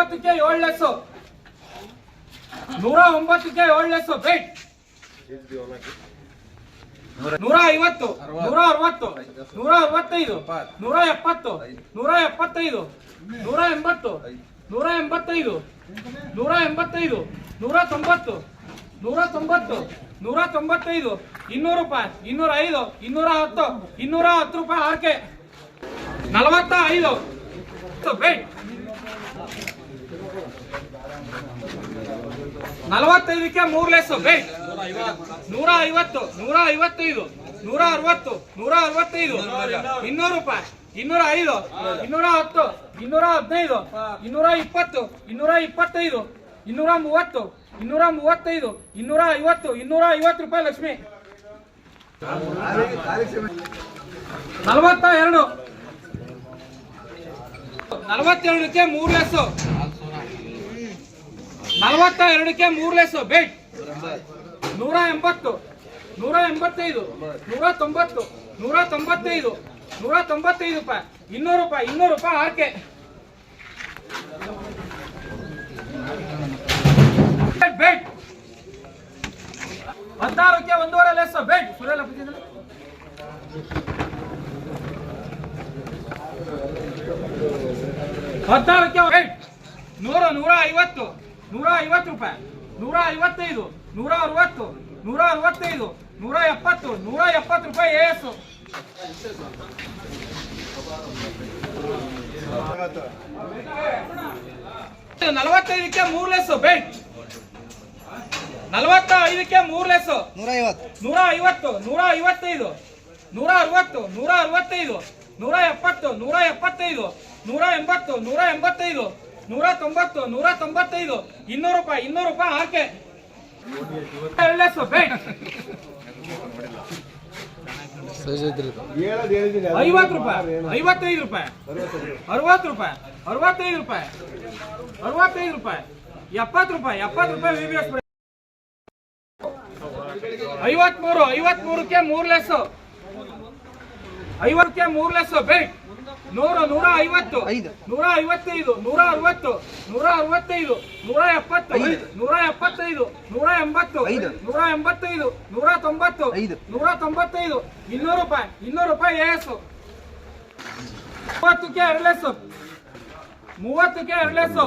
ಒಂಬತ್ತಕ್ಕೆ ಏಳು ಲಸ್ಸು ನೂರ ಒಂಬತ್ತಕ್ಕೆ ಏಳು ಲಸ್ಸು ಬೇಟ್ ನೂರ ಐವತ್ತು, ನೂರ ಅರವತ್ತು, ನೂರ ಅರವತ್ತೈದು, ನೂರ ಎಪ್ಪತ್ತು, ನೂರ ಎಪ್ಪತ್ತೈದು, ನೂರ ಎಂಬತ್ತು, ನೂರ ಎಂಬತ್ತೈದು ನೂರ ಎಂಬತ್ತೈದು, ನೂರ ತೊಂಬತ್ತು ನೂರ ತೊಂಬತ್ತು, ನೂರ ತೊಂಬತ್ತೈದು, ಇನ್ನೂರು ರೂಪಾಯಿ, ಇನ್ನೂರ ಐದು, ಇನ್ನೂರ ಹತ್ತು ಇನ್ನೂರ ಹತ್ತು ರೂಪಾಯಿ ಆರ್ಕೆ ನಲವತ್ತ ಐದು. ಬೇಟ್ ನಲವತ್ತೈದಕ್ಕೆ ಮೂರ್ ಲೆಸ್ ಬೇಟ್ ನೂರ ಐವತ್ತು, ನೂರ ಐವತ್ತೈದು, ನೂರ ಅರವತ್ತು, ನೂರ ಅರವತ್ತೈದು. ಇನ್ನೂರು ರೂಪಾಯಿ, ಇನ್ನೂರ ಐದು, ಇನ್ನೂರ ಹತ್ತು, ಇನ್ನೂರ ಹದಿನೈದು, ಇನ್ನೂರ ಇಪ್ಪತ್ತು, ಇನ್ನೂರ ಇಪ್ಪತ್ತೈದು, ಇನ್ನೂರ ಮೂವತ್ತು, ಇನ್ನೂರ ಮೂವತ್ತೈದು, ಇನ್ನೂರ ಐವತ್ತು ಇನ್ನೂರ ಐವತ್ತು ರೂಪಾಯಿ ಲಕ್ಷ್ಮಿ. ನಲವತ್ತ ಎರಡು. ನಲವತ್ತೆರಡಕ್ಕೆ ಮೂರ್ ಲೆಸ್ಸು ನಲವತ್ತ ಎರಡಕ್ಕೆ ಮೂರ್ ಲೆಸ್ ಬೇಟ್ ನೂರ ಎಂಬತ್ತು, ನೂರ ಎಂಬತ್ತೈದು, ನೂರ ತೊಂಬತ್ತು, ನೂರ ತೊಂಬತ್ತೈದು ನೂರ ತೊಂಬತ್ತೈದು ರೂಪಾಯಿ. ಇನ್ನೂರು ರೂಪಾಯಿ ಇನ್ನೂರು ರೂಪಾಯಿ ಆರ್ಕೆ ಬೇಟ್ ಹದಿನಾರಕ್ಕೆ ಒಂದೂವರೆ ಲೆಸ್ ಬೇಟ್ ಸುರೇಲ? ಹದಿನಾರಕ್ಕೆ ಬೇಟ್ ನೂರ ನೂರ ಐವತ್ತು. ನೂರ ಐವತ್ತು ರೂಪಾಯಿ. ನೂರ ಐವತ್ತೈದು ನೂರ ಅರವತ್ತು ನೂರ ಅರವತ್ತೈದು ನೂರ ಎಪ್ಪತ್ತು ನೂರ ಎಪ್ಪತ್ತು ರೂಪಾಯಿ ಏಸು. ನಲವತ್ತೈದಕ್ಕೆ ಮೂರ್ ಲೆಸ್ಸು ಬೇಟ್ ನಲವತ್ತ ಐದಕ್ಕೆ ಮೂರ್ ಲೆಸ್ಸು. ನೂರ ಐವತ್ತು ನೂರ ಐವತ್ತು ನೂರ ಐವತ್ತೈದು ನೂರ ಅರವತ್ತು ನೂರ ಅರವತ್ತೈದು ನೂರ ಎಪ್ಪತ್ತು ನೂರ ಎಪ್ಪತ್ತೈದು ನೂರ ಎಂಬತ್ತು ನೂರ ಎಂಬತ್ತೈದು ನೂರ ತೊಂಬತ್ತು ನೂರ ತೊಂಬತ್ತೈದು ಇನ್ನೂರು ರೂಪಾಯಿ ಇನ್ನೂರು ರೂಪಾಯಿ ಹಾಕೆ. ಐವತ್ತು ರೂಪಾಯಿ ಐವತ್ತೈದು ರೂಪಾಯಿ. ಅರವತ್ತು ರೂಪಾಯಿ ಅರವತ್ತೈದು ರೂಪಾಯಿ ಅರವತ್ತೈದು ರೂಪಾಯಿ ಎಪ್ಪತ್ತು ರೂಪಾಯಿ ಎಪ್ಪತ್ತು ರೂಪಾಯಿ ವಿ ಬಿ ಎಸ್ ಐವತ್ಮೂರು ಐವತ್ಮೂರಕ್ಕೆ ಮೂರು ಲೆಸ್ ಐವತ್ತಕ್ಕೆ ಮೂರು ಲೆಸ್ ಬೇಟ್ ನೂರು ನೂರ ಐವತ್ತು ಐದು. ನೂರ ಐವತ್ತೈದು ನೂರ ಅರವತ್ತು ನೂರ ಅರವತ್ತೈದು ನೂರ ಎಪ್ಪತ್ತು ಐದು. ನೂರ ಎಪ್ಪತ್ತೈದು ನೂರ ಎಂಬತ್ತು ಐದು. ನೂರ ಎಂಬತ್ತೈದು ನೂರ ತೊಂಬತ್ತು ಐದು. ನೂರ ತೊಂಬತ್ತೈದು ಇನ್ನೂರು ರೂಪಾಯಿ ಇನ್ನೂರು ರೂಪಾಯಿ ಏಸು ಮೂವತ್ತಕ್ಕೆ ಎರಡು ಲೆಸ್ಸು ಮೂವತ್ತಕ್ಕೆ ಎರಡು ಲೆಸ್ಸು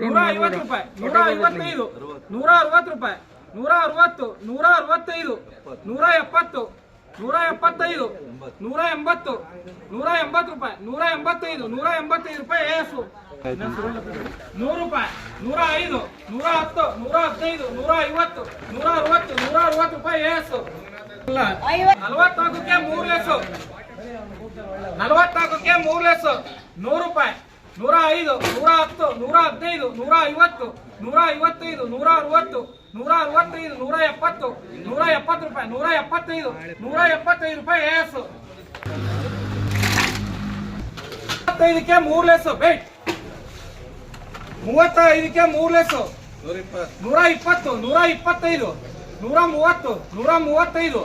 ನೂರ ಐವತ್ತು ರೂಪಾಯಿ ನೂರ ಐವತ್ತೈದು ನೂರ ಅರವತ್ತು ರೂಪಾಯಿ ನೂರ ಅರವತ್ತು ನೂರ ಅರವತ್ತೈದು ನೂರ ಎಪ್ಪತ್ತು ನೂರ ಎಪ್ಪತ್ತೈದು ನೂರ ಎಂಬತ್ತು ನೂರ ಎಂಬತ್ತು ರೂಪಾಯಿ ನೂರ ಎಂಬತ್ತೈದು ನೂರ ಎಂಬತ್ತೈದು ರೂಪಾಯಿ ಏಸು. ನೂರು ರೂಪಾಯಿ ನೂರ ಐದು ನೂರ ಹತ್ತು ನೂರ ಹದಿನೈದು ನೂರ ಐವತ್ತು ನೂರ ಅರವತ್ತು ನೂರ ಅರವತ್ತು ರೂಪಾಯಿ ಏಸು. ನಲವತ್ನಾಲ್ಕಕ್ಕೆ ಮೂರು ಲೆಸ್ಸು ನಲವತ್ನಾಲ್ಕಕ್ಕೆ ಮೂರು ಲೆಸ್ ನೂರು ರೂಪಾಯಿ ನೂರ ಐದು ನೂರ ಹತ್ತು ನೂರ ಹದಿನೈದು ನೂರ ಐವತ್ತು ನೂರ ಐವತ್ತೈದು ನೂರ ಅರವತ್ತು ನೂರ ಅರವತ್ತೈದು, ನೂರ ಎಪ್ಪತ್ತು ನೂರ ಎಪ್ಪತ್ತು ರೂಪಾಯಿ, ನೂರ ಎಪ್ಪತ್ತೈದು ನೂರ ಎಪ್ಪತ್ತೈದು ರೂಪಾಯಿ ಎಸ್ ಮೂವತ್ತೈದಕ್ಕೆ ಮೂರು ಲೆಸ್ ಬೇಟ್ ಮೂವತ್ತೈದಕ್ಕೆ ಮೂರ್ ಲೆಸ್ ನೂರ ಇಪ್ಪತ್ತು, ನೂರ ಇಪ್ಪತ್ತೈದು, ನೂರ ಮೂವತ್ತು, ನೂರ ಮೂವತ್ತೈದು,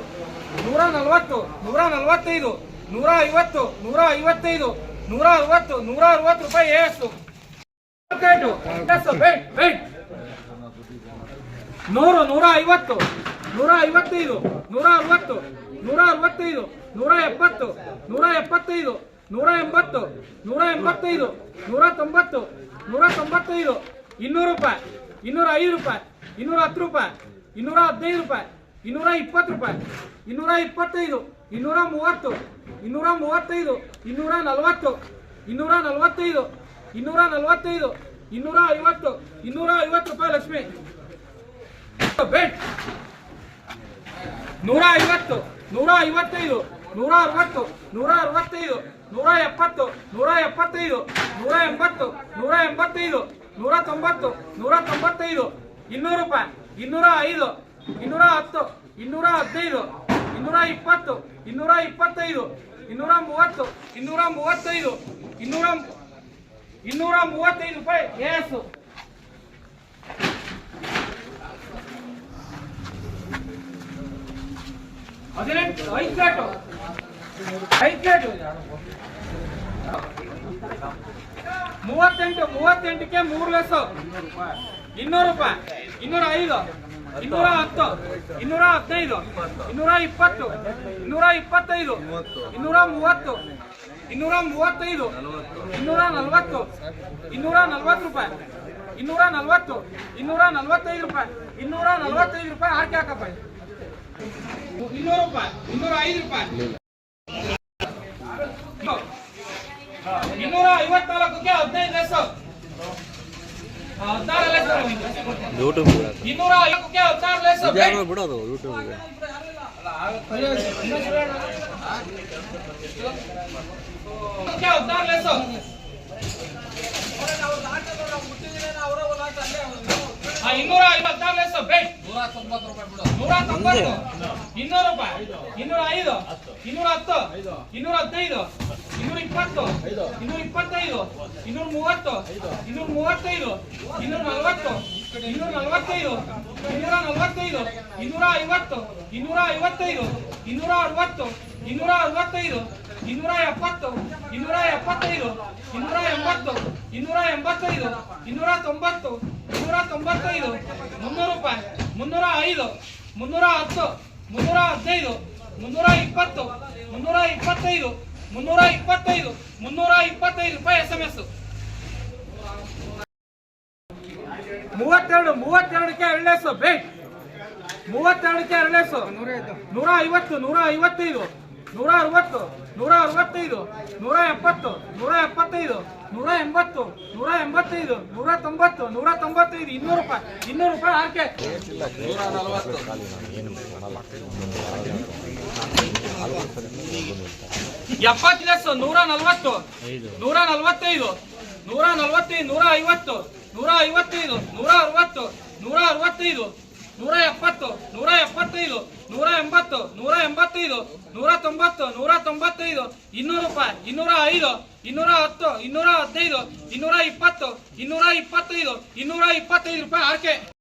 ನೂರ ನಲವತ್ತು, ನೂರ ನಲವತ್ತೈದು, ನೂರ ಐವತ್ತು, ನೂರ ಐವತ್ತೈದು, ನೂರ ಅರವತ್ತು ನೂರ ಅರವತ್ತು ರೂಪಾಯಿ ಎಸ್ ಬೇಟ್ ಬೇಟ್ ನೂರು, ನೂರ ಐವತ್ತು, ನೂರ ಐವತ್ತೈದು, ನೂರ ಅರವತ್ತು, ನೂರ ಅರವತ್ತೈದು, ನೂರ ಎಪ್ಪತ್ತು, ನೂರ ಎಪ್ಪತ್ತೈದು, ನೂರ ಎಂಬತ್ತು, ನೂರ ಎಂಬತ್ತೈದು, ನೂರ ತೊಂಬತ್ತು, ನೂರ ತೊಂಬತ್ತೈದು, ಇನ್ನೂರು ರೂಪಾಯಿ, ಇನ್ನೂರ ಐದು ರೂಪಾಯಿ, ಇನ್ನೂರ ಹತ್ತು ರೂಪಾಯಿ, ಇನ್ನೂರ ಹದಿನೈದು ರೂಪಾಯಿ, ಇನ್ನೂರ ಇಪ್ಪತ್ತು ರೂಪಾಯಿ, ಇನ್ನೂರ ಇಪ್ಪತ್ತೈದು, ಇನ್ನೂರ ಮೂವತ್ತು, ಇನ್ನೂರ ಮೂವತ್ತೈದು, ಇನ್ನೂರ ನಲವತ್ತು, ಇನ್ನೂರ ನಲವತ್ತೈದು ಇನ್ನೂರ ನಲವತ್ತೈದು, ಇನ್ನೂರ ಐವತ್ತು ಇನ್ನೂರ ಐವತ್ತು ರೂಪಾಯಿ ಲಕ್ಷ್ಮಿ. ನೂರ ಐವತ್ತು, ನೂರ ಐವತ್ತೈದು, ನೂರ ಅರವತ್ತು, ನೂರ ಅರವತ್ತೈದು, ನೂರ ಎಪ್ಪತ್ತು, ನೂರ ಎಪ್ಪತ್ತೈದು, ನೂರ ಎಂಬತ್ತು, ನೂರ ಎಂಬತ್ತೈದು, ನೂರ ತೊಂಬತ್ತು, ನೂರ ತೊಂಬತ್ತೈದು, ಇನ್ನೂರು ರೂಪಾಯಿ, ಇನ್ನೂರ ಐದು, ಇನ್ನೂರ ಹತ್ತು, ಇನ್ನೂರ ಹದಿನೈದು, ಇನ್ನೂರ ಇಪ್ಪತ್ತು, ಇನ್ನೂರ ಇಪ್ಪತ್ತೈದು, ಇನ್ನೂರ ಮೂವತ್ತು, ಇನ್ನೂರ ಮೂವತ್ತೈದು, ಇನ್ನೂರ ಇನ್ನೂರ ಮೂವತ್ತೈದು ರೂಪಾಯಿ. ಏಸು ಹದಿನೆಂಟು ಐದು ಪ್ಲೇಟು ಮೂವತ್ತೆಂಟು, ಮೂವತ್ತೆಂಟಕ್ಕೆ ಮೂರು ಲೆಸ್ಸು. ಇನ್ನೂರು ರೂಪಾಯಿ. ಇನ್ನೂರ ಐದು. ಇನ್ನೂರ ಹತ್ತು. ಇನ್ನೂರ ಹದಿನೈದು. ಇನ್ನೂರ ಇಪ್ಪತ್ತು. ಇನ್ನೂರ ಇಪ್ಪತ್ತೈದು. ಇನ್ನೂರ ಮೂವತ್ತು. ಇನ್ನೂರ ಮೂವತ್ತೈದು. ಇನ್ನೂರ ನಲ್ವತ್ತು. ಇನ್ನೂರ ನಲ್ವತ್ತು ರೂಪಾಯಿ. ಇನ್ನೂರ ನಲ್ವತ್ತು. ಇನ್ನೂರ ನಲ್ವತ್ತೈದು ರೂಪಾಯಿ. ಇನ್ನೂರ ನಲ್ವತ್ತೈದು ರೂಪಾಯಿ ಹಾಕಿ ಹಾಕಪ್ಪ. ಇನ್ನೂರು ರೂಪಾಯಿ ಇನ್ನೂರ ಐದು ರೂಪಾಯಿ ಇನ್ನೂರ ಐವತ್ನಾಲ್ಕಕ್ಕೆ ಹದಿನೈದು ಲೆಸ್ ಹದಿನಾರು ಲೆಸ್ ಯೂಟ್ಯೂಬ್ ಇನ್ನೂರ ಐವತ್ತಕ್ಕೆ ಹದಿನಾರು ಇದ್ಯಾವ ಬಿಡೋದು ಯೂಟ್ಯೂಬ್ಗೆ ಹದಿನಾರು ಲೆಸ್ ಇನ್ನೂರ ಐವತ್ತಾರು ಲೆಸ್, ಬೇಟ್. ನೂರ ತೊಂಬತ್ತು ಇನ್ನೂರು ರೂಪಾಯಿ ಇನ್ನೂರ ಐದು ಇನ್ನೂರ ಹತ್ತು ಇನ್ನೂರ ಹದಿನೈದು ಇನ್ನೂರ ಇಪ್ಪತ್ತು ಇನ್ನೂರ ಇಪ್ಪತ್ತೈದು ಇನ್ನೂರ ಮೂವತ್ತು ಇನ್ನೂರ ಮೂವತ್ತೈದು ಇನ್ನೂರ ನಲ್ವತ್ತು ಇನ್ನೂರ ನಲ್ವತ್ತೈದು ಇನ್ನೂರ ನಲ್ವತ್ತೈದು ಇನ್ನೂರ ಐವತ್ತು ಇನ್ನೂರ ಐವತ್ತೈದು ಇನ್ನೂರ ಅರವತ್ತು ಇನ್ನೂರ ಅರವತ್ತೈದು ಇನ್ನೂರ ಎಪ್ಪತ್ತು ಇನ್ನೂರ ಎಪ್ಪತ್ತೈದು ಇನ್ನೂರ ಎಂಬತ್ತು ಇನ್ನೂರ ಎಂಬತ್ತೈದು ಇನ್ನೂರ ತೊಂಬತ್ತು ಇನ್ನೂರ ತೊಂಬತ್ತೈದು ಮುನ್ನೂರು ರೂಪಾಯಿ ಮುನ್ನೂರ ಐದು ಮುನ್ನೂರ ಹತ್ತು ಮುನ್ನೂರ ಹದಿನೈದು ಮುನ್ನೂರ ಇಪ್ಪತ್ತು ಮುನ್ನೂರ ಇಪ್ಪತ್ತೈದು ಮುನ್ನೂರ ಇಪ್ಪತ್ತೈದು ಮುನ್ನೂರ ಇಪ್ಪತ್ತೈದು ರೂಪಾಯಿ ಎಸ್ ಎಂ ಎಸ್ ಮೂವತ್ತೆರಡು ಮೂವತ್ತೆರಡಕ್ಕೆ ಎರಡೇಸು ಬೇಟ್ ಮೂವತ್ತೆರಡಕ್ಕೆ ಎರಡೇಸು ನೂರ ಐವತ್ತು ನೂರ ಐವತ್ತೈದು ನೂರ ಅರವತ್ತು, ನೂರ ಅರವತ್ತೈದು, ನೂರ ಎಪ್ಪತ್ತು, ನೂರ ಎಪ್ಪತ್ತೈದು, ನೂರ ಎಂಬತ್ತು, ನೂರ ಎಂಬತ್ತೈದು, ನೂರ ತೊಂಬತ್ತು, ನೂರ ತೊಂಬತ್ತೈದು, ಇನ್ನೂರು ರೂಪಾಯಿ ಇನ್ನೂರು ರೂಪಾಯಿ ಆರ್ಕೆ. ಎಪ್ಪತ್ತು ಲೆಸ್ ನೂರ ನಲವತ್ತು, ನೂರ ನಲವತ್ತೈದು, ನೂರ ನಲ್ವತ್ತೈದು, ನೂರ ಐವತ್ತು, ನೂರ ಐವತ್ತೈದು, ನೂರ ಅರವತ್ತು, ನೂರ ಅರವತ್ತೈದು ನೂರ ಎಪ್ಪತ್ತು, ನೂರ ಎಪ್ಪತ್ತೈದು, ನೂರ ಎಂಬತ್ತು, ನೂರ ಎಂಬತ್ತೈದು, ನೂರ ತೊಂಬತ್ತು, ನೂರ ತೊಂಬತ್ತೈದು, ಇನ್ನೂರು ರೂಪಾಯಿ, ಇನ್ನೂರ ಐದು, ಇನ್ನೂರ ಹತ್ತು, ಇನ್ನೂರ ಹದಿನೈದು, ಇನ್ನೂರ ಇಪ್ಪತ್ತು, ಇನ್ನೂರ ಇಪ್ಪತ್ತೈದು ಇನ್ನೂರ ಇಪ್ಪತ್ತೈದು ರೂಪಾಯಿ ಆರ್ಕೆ